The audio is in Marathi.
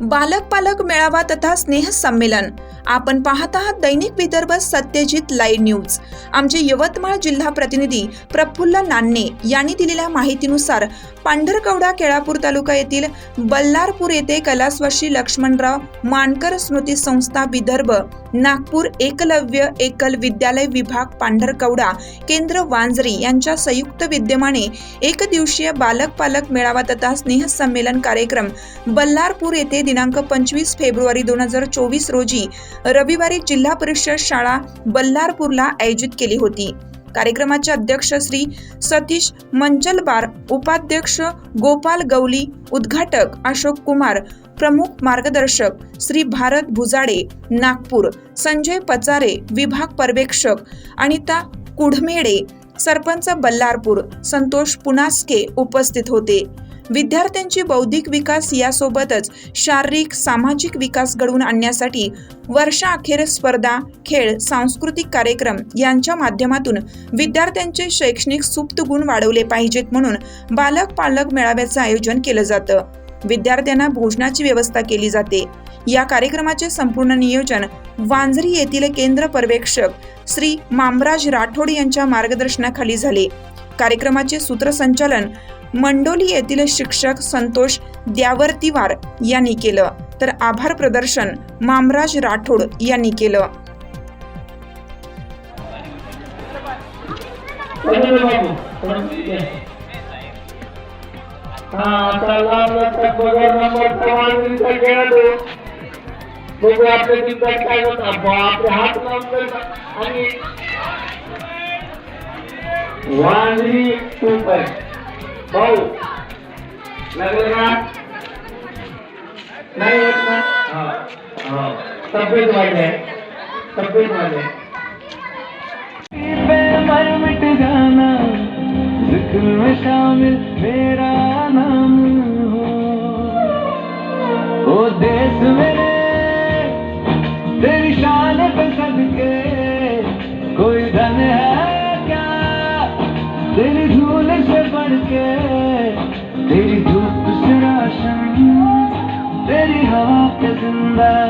बालक पालक मेळावा तथा स्नेह संमेलन. आपण पाहत आहात दैनिक विदर्भ सत्यजित लाईव्ह न्यूज. आमचे यवतमाळ जिल्हा प्रतिनिधी प्रफुल्ल नान्ने यांनी दिलेल्या माहितीनुसार पांढरकवडा केळापूर तालुका येथील बल्लारपूर येथे कलास्वशी लक्ष्मणराव मानकर स्मृती संस्था विदर्भ नागपूर एकलव्य एकल विद्यालय विभाग पांढरकवडा केंद्र वांजरी यांच्या संयुक्त विद्यमाने एक दिवसीय बालक पालक मेळावा तथा स्नेह संमेलन कार्यक्रम बल्लारपूर येथे दिनांक पंचवीस फेब्रुवारी दोन हजार चोवीस रोजी रविवारी जिल्हा परिषद शाळा बल्लारपूरला आयोजित केली होती. कार्यक्रमाचे अध्यक्ष श्री सतीश मंचलबार उपाध्यक्ष गोपाल गवली उद्घाटक अशोक कुमार प्रमुख मार्गदर्शक श्री भारत भुजाडे नागपूर संजय पचारे विभाग पर्यवेक्षक अनिता कुढमेडे सरपंच बल्लारपूर संतोष पुनास्के उपस्थित होते. विद्यार्थ्यांची बौद्धिक विकास यासोबतच शारीरिक सामाजिक विकास घडवून आणण्यासाठी वर्षाअखेर स्पर्धा खेळ सांस्कृतिक कार्यक्रम यांच्या माध्यमातून विद्यार्थ्यांचे शैक्षणिक सुप्त गुण वाढवले पाहिजेत म्हणून बालक पालक मेळाव्याचं आयोजन केलं जातं. विद्यार्थ्यांना भोजनाची व्यवस्था केली जाते. या कार्यक्रमाचे संपूर्ण नियोजन वांजरी येथील केंद्र पर्यवेक्षक श्री मामराज राठोड यांच्या मार्गदर्शनाखाली झाले. कार्यक्रमाचे सूत्रसंचालन मंडोली येथील शिक्षक संतोष द्यावर्तीवार यांनी केलं. तर आभार प्रदर्शन मामराज राठोड यांनी केलं. बघू आपल्या काय होत आपले हात लावून आणि वांद्री सुपर भाऊ लागलं ना नाही येत ना हा हा. तब्येत वाढले तब्येत वाढले And that